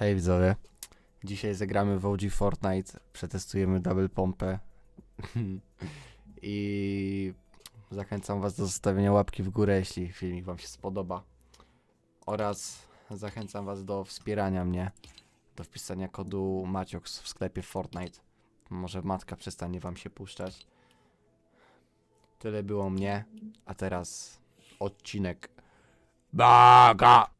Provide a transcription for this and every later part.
Hej widzowie. Dzisiaj zagramy w OG Fortnite, przetestujemy double pompę i zachęcam was do zostawienia łapki w górę, jeśli filmik wam się spodoba. Oraz zachęcam was do wspierania mnie, do wpisania kodu Maciox w sklepie Fortnite. Może matka przestanie wam się puszczać. Tyle było mnie, a teraz odcinek Baga!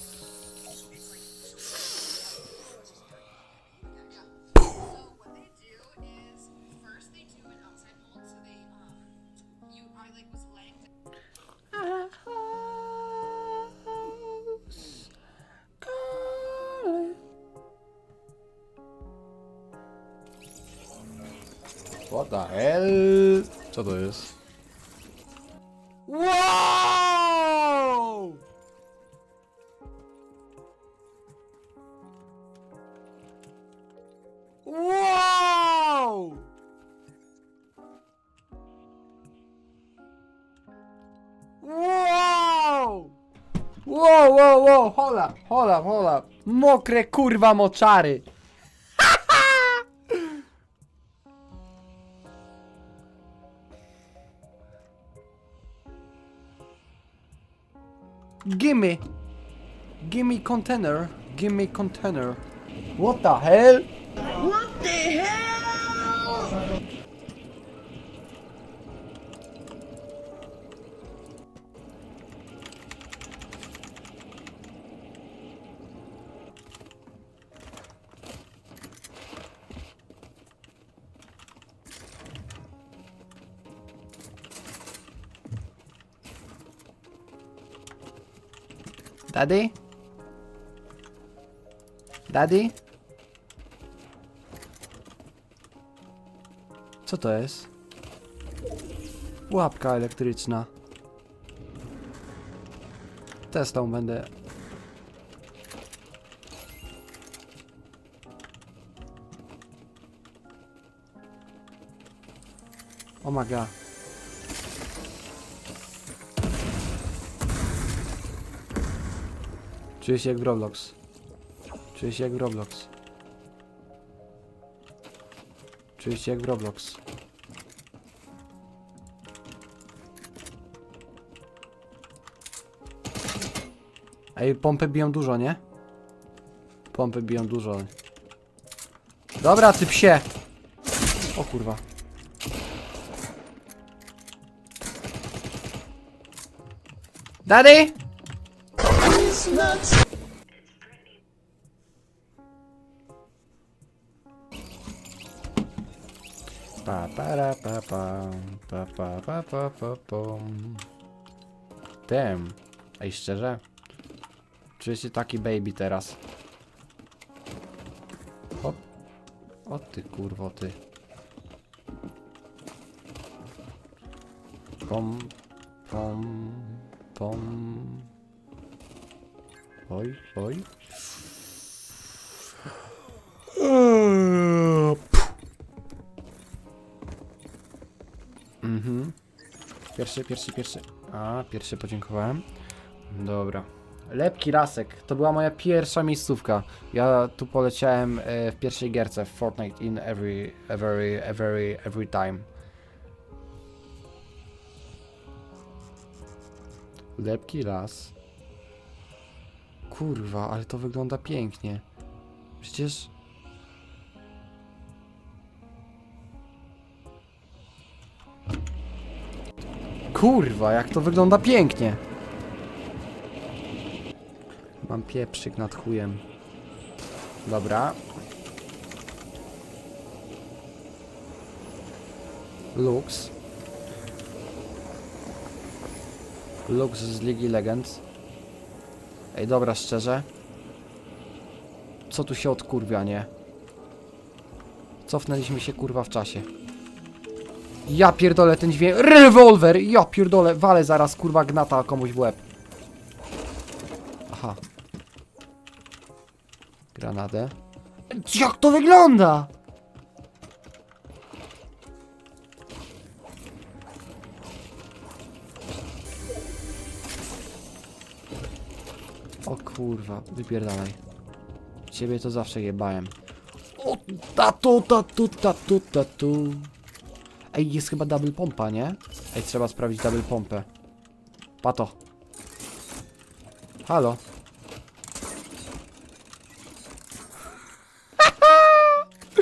What the hell? Co to jest? Wow! Wow! Wow! Wow, wow, wow, hola, hola, hola. Mokre kurwa moczary. Gimme container! Gimme container! What the hell? What the hell? Daddy? Daddy? Co to jest? Łapka elektryczna. Testą będę. Oh my god. Czuję się jak w Roblox. Czuję jak w Roblox. Czuję jak w Roblox. Ej, pompy biją dużo, nie? Pompy biją dużo. Dobra, ty psie! O kurwa. Daddy? Para pa pa pa pa pa pa pa pom. Damn. Ej, szczerze? Czuję się taki baby teraz. Hop. O ty kurwo ty. Pom, pom, pom. Oj, oj. Mhm. Pierwszy, pierwszy, pierwszy. A, pierwszy podziękowałem. Dobra. Lepki Rasek. To była moja pierwsza miejscówka. Ja tu poleciałem e, w pierwszej gierce w Fortnite in every, every, every, every time. Lepki raz. Kurwa, ale to wygląda pięknie. Przecież... Kurwa, jak to wygląda pięknie. Mam pieprzyk nad chujem. Dobra. Lux. Lux z Ligi Legends. Ej, dobra, szczerze. Co tu się odkurwia, nie? Cofnęliśmy się kurwa w czasie. Ja pierdolę ten dźwięk. Rewolwer! Ja pierdolę, walę zaraz kurwa gnata komuś w łeb. Aha. Granadę. Jak to wygląda? O kurwa, wypierdalaj. Ciebie to zawsze jebałem. O, tatu, tatu, tatu, tatu. Ej, jest chyba double pompa, nie? Ej, trzeba sprawdzić double pompę. Pato. Halo.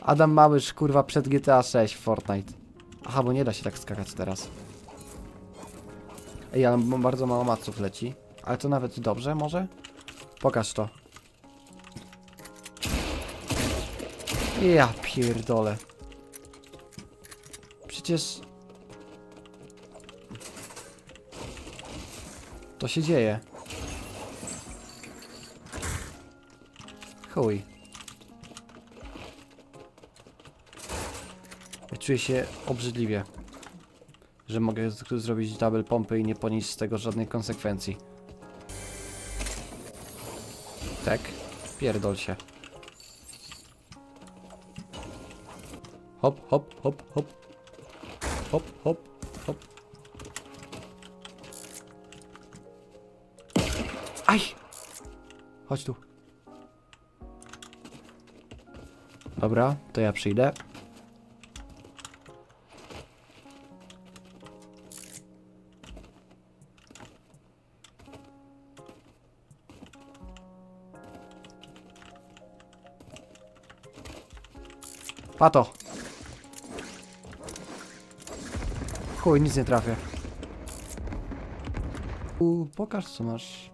Adam Małysz, kurwa, przed GTA 6 w Fortnite. Aha, bo nie da się tak skakać teraz. Ej, ale bardzo mało maców leci. Ale to nawet dobrze, może? Pokaż to. Ja pierdolę. Przecież... To się dzieje. Chuj. Ja czuję się obrzydliwie. Że mogę zrobić double pompy i nie ponieść z tego żadnej konsekwencji. Tak? Pierdol się. Hop, hop, hop, hop. Hop, hop, hop. Aj! Chodź tu. Dobra, to ja przyjdę. Pato. Chuj, nic nie trafię. U, pokaż co masz.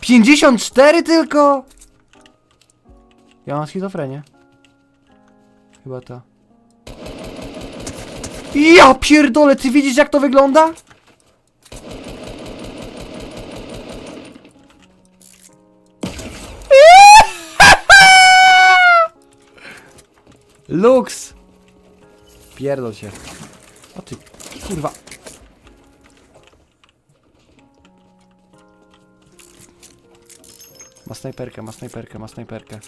54 tylko? Ja mam schizofrenię. Chyba to. Ja pierdolę, ty widzisz jak to wygląda? Lux! Pierdol się. O ty, kurwa. Ma snajperkę, ma snajperkę, ma snajperkę.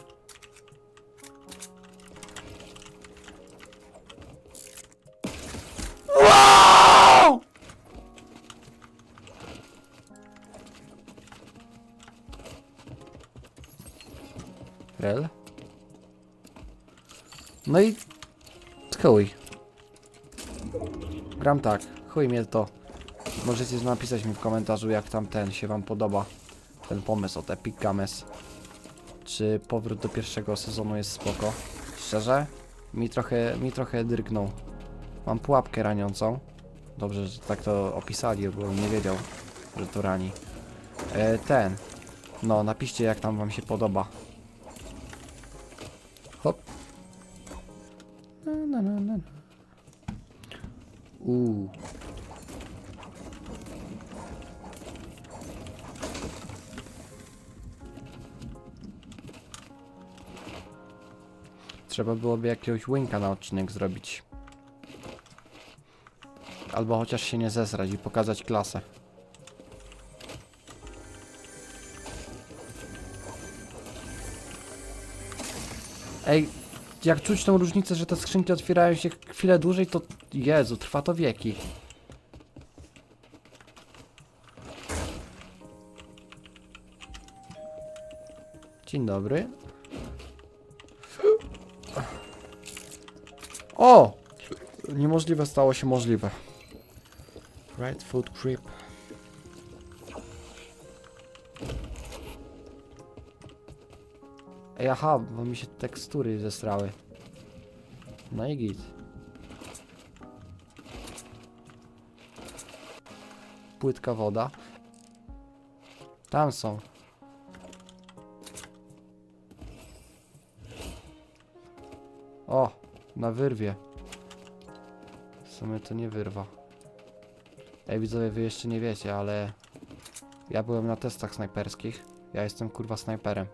Chuj to. Możecie napisać mi w komentarzu jak tam ten się wam podoba. Ten pomysł od Epic Games. Czy powrót do pierwszego sezonu jest spoko? Szczerze? Mi trochę, mi trochę drgnął. Mam pułapkę raniącą. Dobrze, że tak to opisali, bo nie wiedział, że to rani. E, ten. No, napiszcie jak tam wam się podoba. Hop. Na, na, na, na. Uuu. Trzeba byłoby jakiegoś winka na odcinek zrobić. Albo chociaż się nie zesrać i pokazać klasę. Ej, jak czuć tą różnicę, że te skrzynki otwierają się chwilę dłużej, to Jezu, trwa to wieki. Dzień dobry. O! Niemożliwe stało się możliwe. Right foot creep. Ej, aha, bo mi się tekstury zesrały. No i git. Płytka woda. Tam są. na wyrwie. W sumie to nie wyrwa. Ej, widzowie, wy jeszcze nie wiecie, ale... Ja byłem na testach snajperskich. Ja jestem, kurwa, snajperem.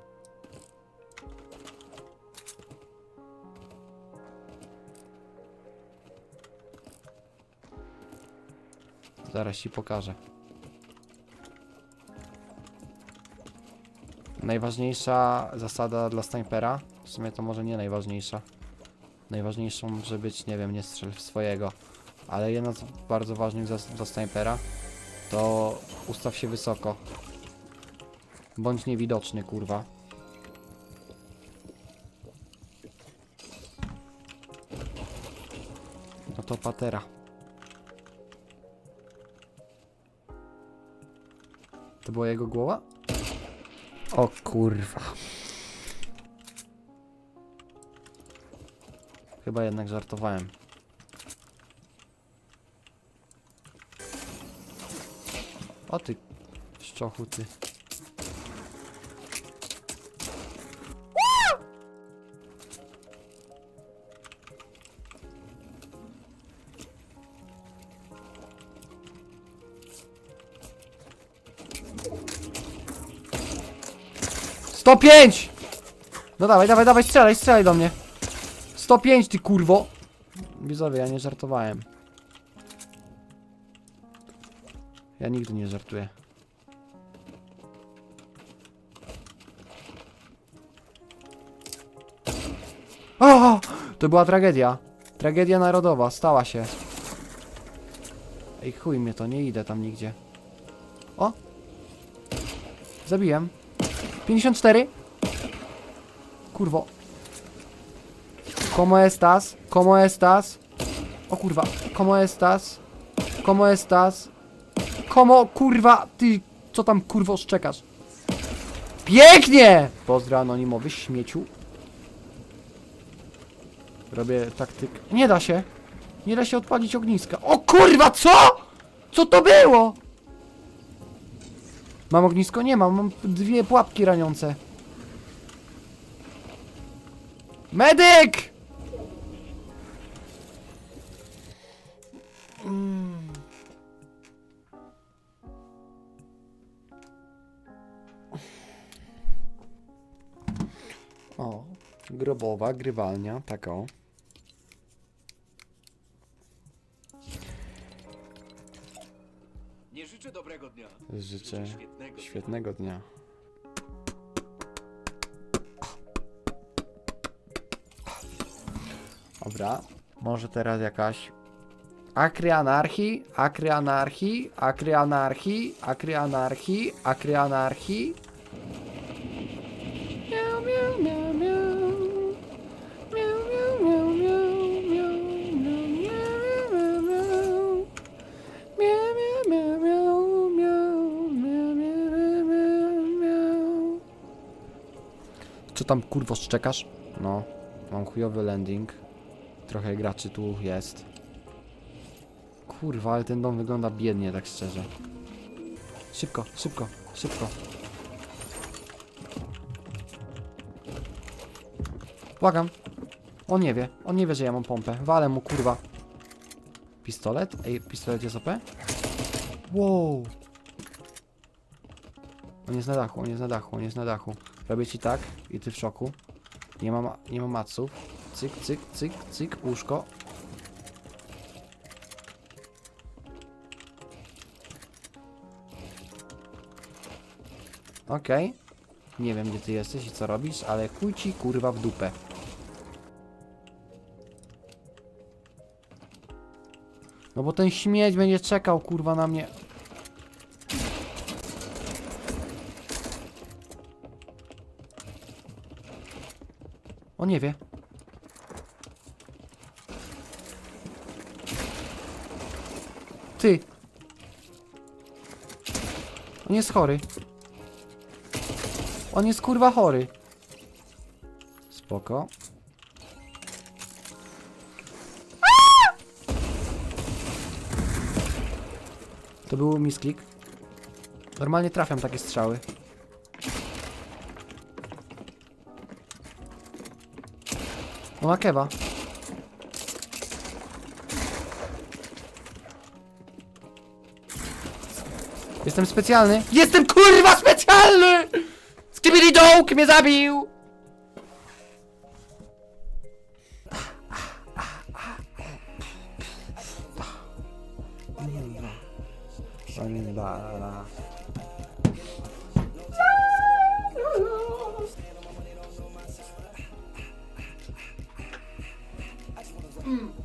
Zaraz ci pokażę. Najważniejsza zasada dla snajpera, w sumie to może nie najważniejsza, Najważniejszą może być, nie wiem, nie strzel w swojego. Ale jedna z bardzo ważnych zasad dla snajpera to ustaw się wysoko. Bądź niewidoczny, kurwa. No to patera. To była jego głowa? O kurwa. Chyba jednak żartowałem. O ty, szczochu ty. Sto pięć! No dawaj, dawaj, dawaj, strzelaj, strzelaj do mnie. 105, ty kurwo! Widzowie, ja nie żartowałem. Ja nigdy nie żartuję. O! To była tragedia. Tragedia narodowa, stała się. Ej, chuj mnie to, nie idę tam nigdzie. O! Zabiłem. 54? Kurwo. ¿Cómo estás? ¿Cómo estás? O kurwa, ¿cómo estás? ¿Cómo estás? ¿Cómo, kurwa, ty, co tam kurwo szczekasz? Pięknie! Pozdro anonimowy śmieciu. Robię taktyk. Nie da się. Nie da się odpalić ogniska. O kurwa, co? Co to było? Mam ognisko? Nie mam, mam dwie pułapki raniące. Medyk! Grobowa grywalnia, taką. Nie życzę dobrego dnia. Życzę świetnego. dnia. świetnego dnia. Dobra, może teraz jakaś akry anarchii, akry anarchii, akry anarchii, akry anarchii, akry anarchii. Co tam kurwo szczekasz? No, mam chujowy landing. Trochę graczy tu jest. Kurwa, ale ten dom wygląda biednie, tak szczerze. Szybko, szybko, szybko. Błagam. On nie wie, on nie wie, że ja mam pompę. Walę mu, kurwa. Pistolet? Ej, pistolet jest OP? Wow. On jest na dachu, on jest na dachu, on jest na dachu. Robię ci tak i ty w szoku. Nie ma, nie ma maców. Cyk, cyk, cyk, cyk, łóżko. Okej. Nie wiem gdzie ty jesteś i co robisz, ale chuj ci kurwa w dupę. No bo ten śmieć będzie czekał kurwa na mnie. On nie wie. Ty. On jest chory. On jest kurwa chory. Spoko. To był misklik. Normalnie trafiam takie strzały. No ma. Jestem specjalny. Jestem kurwa specjalny! Skibidi Dołk mnie zabił!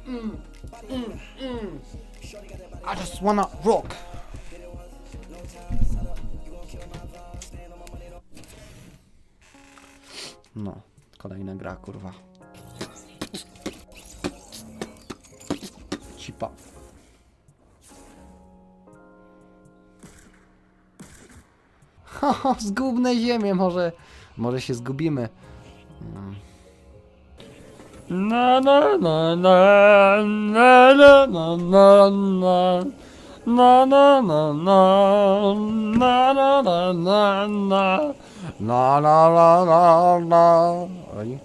La, la. I just wanna rock. No, kolejna gra, kurwa. Cipa. Haha, zgubne ziemię, może, może się zgubimy. Mm. Na na na na na na na na na na na na na na na na na na La la la la la. Oj.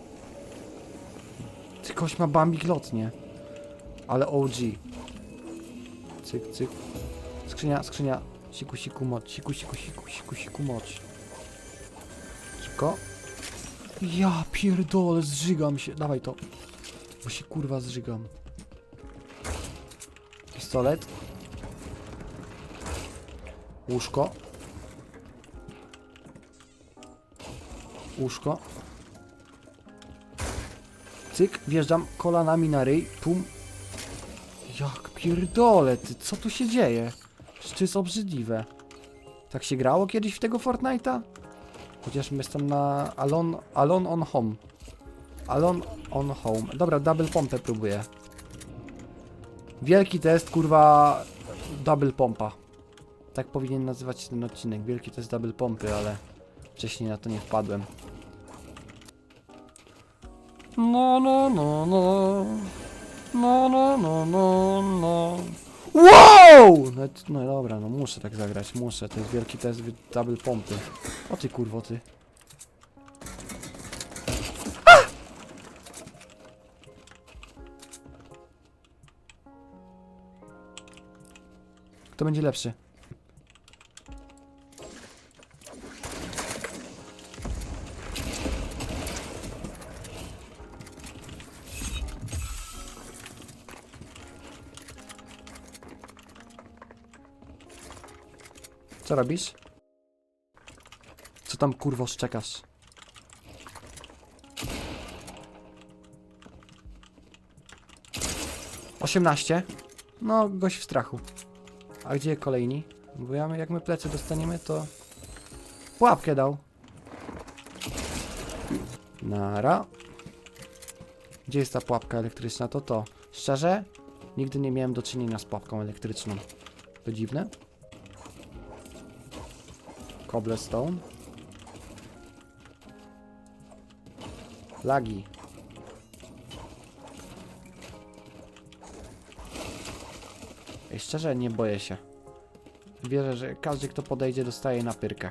Ty kość ma bambik lotnie. Ale OG. Cyk, cyk. Skrzynia, skrzynia. Siku, siku, moc. Siku, siku, siku, siku, siku, moc. Szybko. Ja pierdolę, zżygam się. Dawaj to. Bo się kurwa zżygam. Pistolet. Łóżko. Łóżko. Cyk, wjeżdżam kolanami na ryj, pum. Jak pierdolę, ty, co tu się dzieje? Przecież to jest obrzydliwe. Tak się grało kiedyś w tego Fortnite'a? Chociaż jestem na Alone, Alone on Home. Alone on home. Dobra, double pompę próbuję. Wielki test, kurwa, double pompa. Tak powinien nazywać się ten odcinek. Wielki test double pompy, ale wcześniej na to nie wpadłem. No, no, no, no. No, no, no, no, no. Wow! No, no dobra, no muszę tak zagrać, muszę. To jest wielki test double pompy. O ty kurwo, ty. Kto będzie lepszy? Co robisz? Co tam kurwo szczekasz? Osiemnaście? No, gość w strachu. A gdzie kolejni? Bo ja, jak my plecy dostaniemy, to... Pułapkę dał. Nara. Gdzie jest ta pułapka elektryczna? To to. Szczerze? Nigdy nie miałem do czynienia z pułapką elektryczną. To dziwne? Cobblestone. Lagi. Ej, szczerze nie boję się. Wierzę, że każdy kto podejdzie dostaje na pyrkę.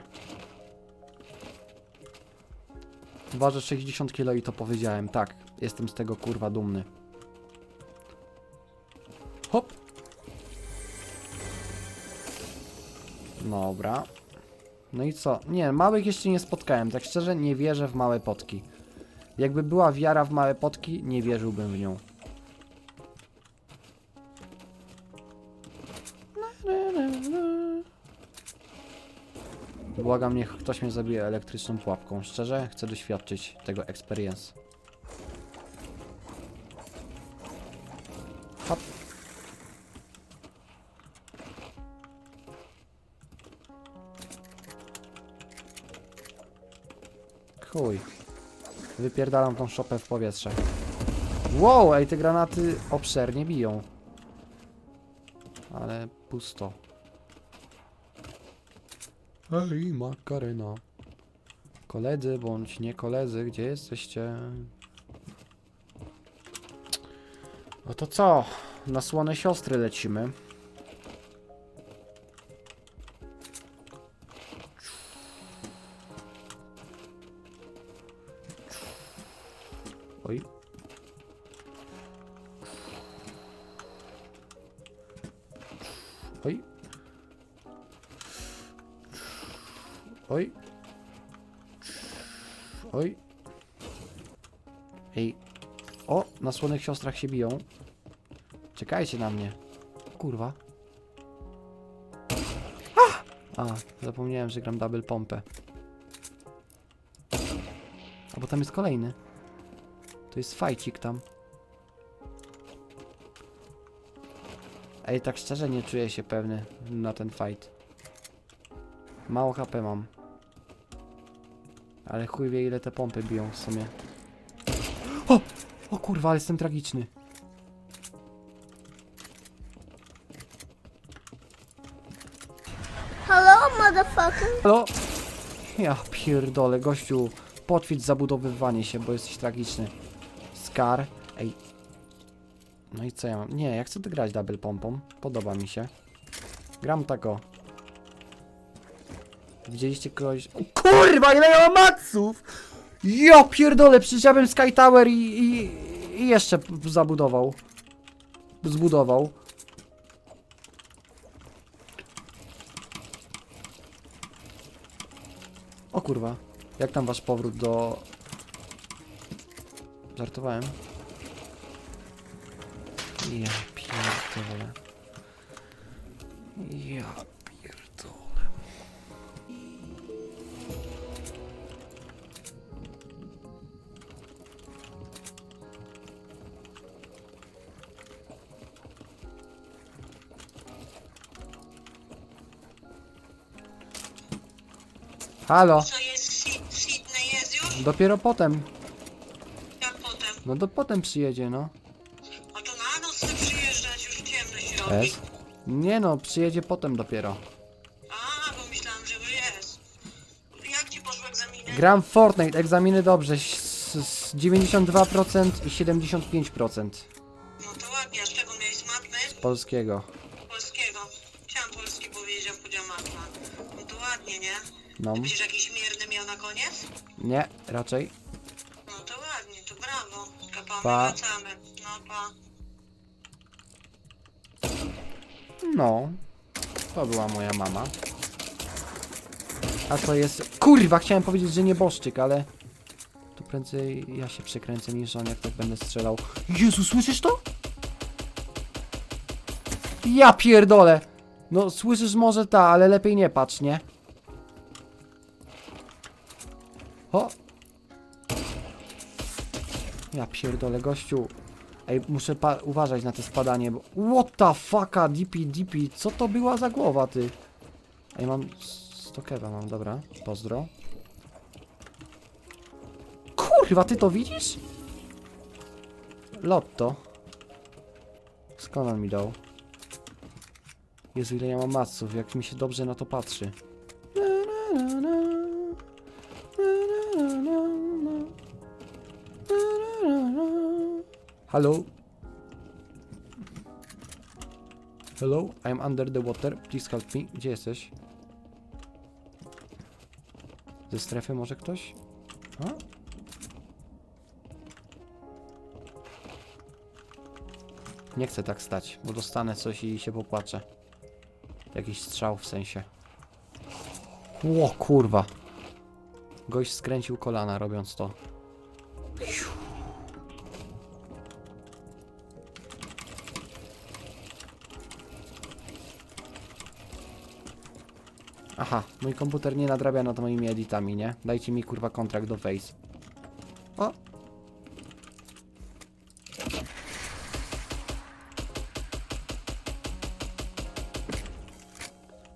Ważę 60 kg i to powiedziałem, tak. Jestem z tego kurwa dumny. Hop. Dobra. No i co? Nie, małych jeszcze nie spotkałem. Tak szczerze nie wierzę w małe potki. Jakby była wiara w małe potki, nie wierzyłbym w nią. Błagam, niech ktoś mnie zabije elektryczną pułapką. Szczerze, chcę doświadczyć tego experience. Hop. Chuj. Wypierdalam tą szopę w powietrze. Wow, ej, te granaty obszernie biją. Ale pusto. Ej, Makarena. Koledzy bądź nie koledzy, gdzie jesteście? No to co? Na słone siostry lecimy. Oj. Oj. Oj. Oj. Ej. O, na słonych siostrach się biją. Czekajcie na mnie. Kurwa. A, zapomniałem, że gram double pompę. A bo tam jest kolejny. To jest fajcik tam. Ej, tak szczerze nie czuję się pewny na ten fight. Mało HP mam. Ale chuj wie ile te pompy biją w sumie. O! O kurwa, ale jestem tragiczny. Hello, motherfucker. Halo? Ja pierdolę, gościu. Potwierdź zabudowywanie się, bo jesteś tragiczny. Scar. Ej. No i co ja mam? Nie, ja chcę grać double pompą. Podoba mi się. Gram tak o. Widzieliście kogoś... O, kurwa, ile ja mam matsów! Ja pierdolę, przecież ja bym Sky Tower i, i, i jeszcze zabudował. Zbudował. O kurwa. Jak tam wasz powrót do... Żartowałem. Ja pierdolę. Ja Halo, Co jest Sy- Sydney jest już? dopiero potem. Jak potem? No to potem przyjedzie, no. A to na noc chce przyjeżdżać, już ciemno się robi. Jest? Nie no, przyjedzie potem dopiero. A, bo myślałam, że już jest. Jak ci poszły egzaminy? Gram w Fortnite, egzaminy dobrze. z- z 92% i 75% No to ładnie, a z czego miałeś matmy? polskiego. Polskiego. No, Myślisz, jakiś mierny miał na koniec? nie, raczej. No to ładnie, to brawo. Kapamy, Pa. wracamy. No pa. No, to była moja mama. A to jest... Kurwa, chciałem powiedzieć, że nieboszczyk, ale... To prędzej ja się przekręcę niż on, jak tak będę strzelał. Jezu, słyszysz to? Ja pierdolę! No, słyszysz może ta, ale lepiej nie patrz, nie? O! Ja pierdolę, gościu. Ej, muszę uważać na to spadanie, bo... What the fucka, DP, DP, co to była za głowa, ty? Ej, mam... 100 kewa mam, dobra, pozdro. Kurwa, ty to widzisz? Lotto. Skąd on mi dał? Jezu, ile ja mam maców, jak mi się dobrze na to patrzy. Hello? Hello? I'm under the water. Please help me. Gdzie jesteś? Ze strefy może ktoś? Nie chcę tak stać, bo dostanę coś i się popłaczę. Jakiś strzał w sensie. Ło kurwa. Gość skręcił kolana robiąc to. Mój komputer nie nadrabia nad moimi editami, nie? Dajcie mi kurwa kontrakt do Face. O!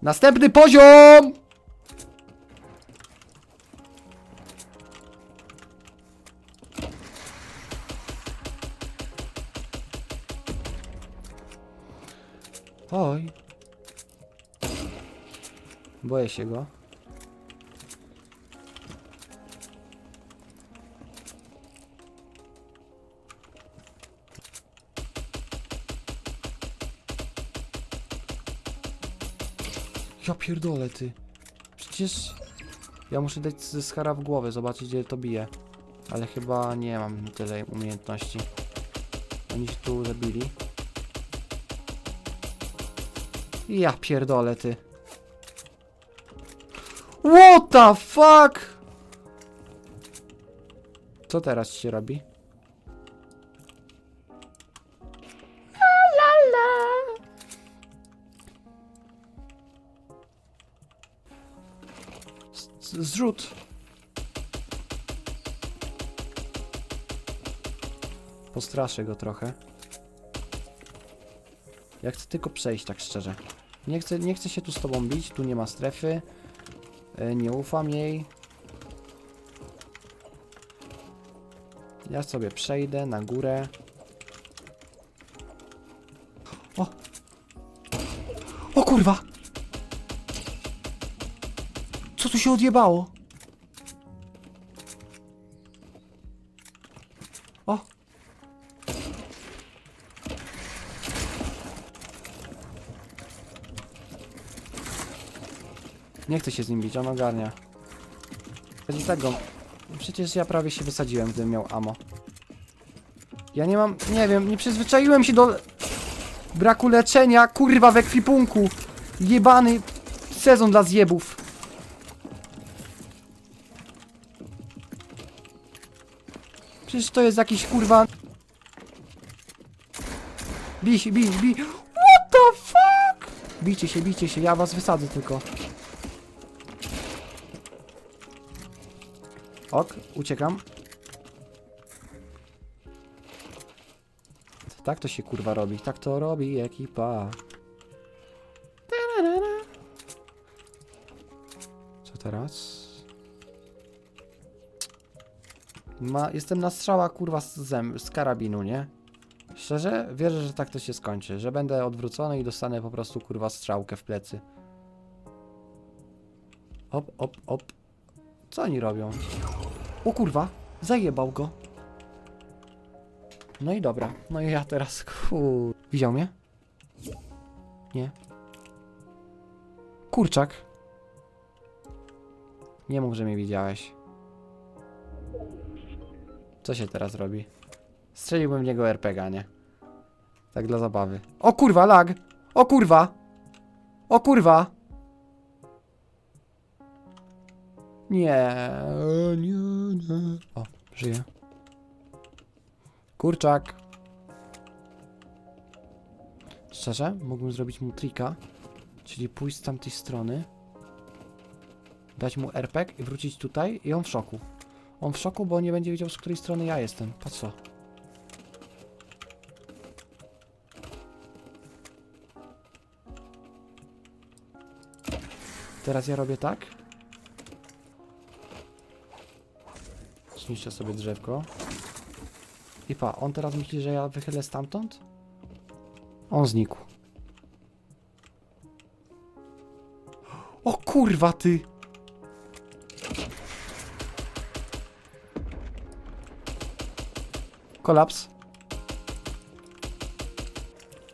Następny poziom! Boję się go. Ja pierdolę ty. Przecież ja muszę dać ze schara w głowę, zobaczyć gdzie to bije. Ale chyba nie mam tyle umiejętności. Oni się tu zabili. Ja pierdolę ty. What the fuck? Co teraz się robi? Zrzut. Postraszę go trochę. Ja chcę tylko przejść, tak szczerze. Nie chcę, nie chcę się tu z tobą bić, tu nie ma strefy. E, Nie ufam jej. Ja sobie przejdę na górę. O! O kurwa! Co tu się odjebało? Nie chcę się z nim bić, on ogarnia. I tego. Przecież ja prawie się wysadziłem, gdybym miał amo. Ja nie mam, nie wiem, nie przyzwyczaiłem się do braku leczenia, kurwa, w ekwipunku. Jebany sezon dla zjebów. Przecież to jest jakiś kurwa... Bij się, bij, bij. What the fuck? Bijcie się, bijcie się, ja was wysadzę tylko. Ok, uciekam. Tak to się kurwa robi, tak to robi ekipa. Co teraz? Ma, jestem na strzała kurwa z, z karabinu, nie? Szczerze, wierzę, że tak to się skończy, że będę odwrócony i dostanę po prostu kurwa strzałkę w plecy. Op, op, op. Co oni robią? O kurwa, zajebał go. No i dobra, no i ja teraz kur... Widział mnie? Nie. Kurczak. Nie mów, że mnie widziałeś. Co się teraz robi? Strzeliłbym w niego RPG, nie? Tak dla zabawy. O kurwa, lag! O kurwa! O kurwa! Nie, nie, nie. O, żyje. Kurczak. Szczerze, mógłbym zrobić mu trika, czyli pójść z tamtej strony, dać mu RPG i wrócić tutaj i on w szoku. On w szoku, bo nie będzie wiedział, z której strony ja jestem. Patrz co. Teraz ja robię tak. Zniszczę sobie drzewko. I pa, on teraz myśli, że ja wychylę stamtąd? On znikł. O kurwa ty! Kolaps.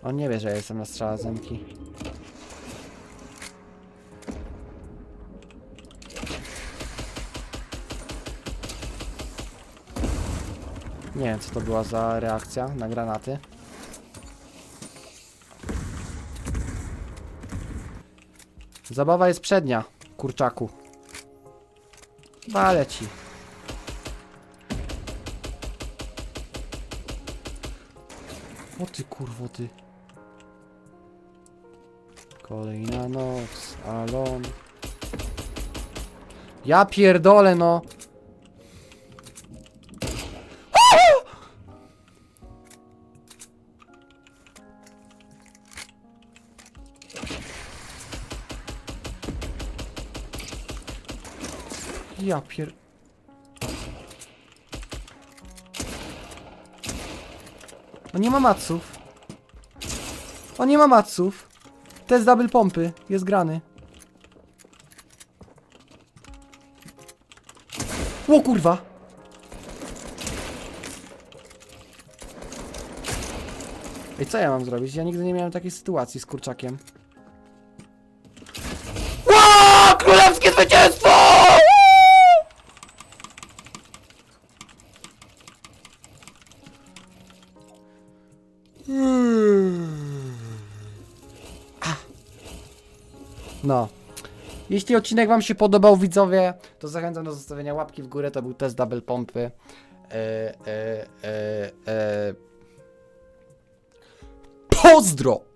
On nie wie, że ja jestem na strzała zemki. Nie wiem, co to była za reakcja na granaty. Zabawa jest przednia, kurczaku. Wale ci. O ty kurwo ty. Kolejna noc, Alon. Ja pierdolę no. Ja pier... On nie ma maców. On nie ma maców. Test double pompy. Jest grany. O kurwa! Ej, co ja mam zrobić? Ja nigdy nie miałem takiej sytuacji z kurczakiem. Ło! Królewskie zwycięstwo! No. Jeśli odcinek Wam się podobał, widzowie, to zachęcam do zostawienia łapki w górę. To był test double pompy. E, e, e, e. Pozdro!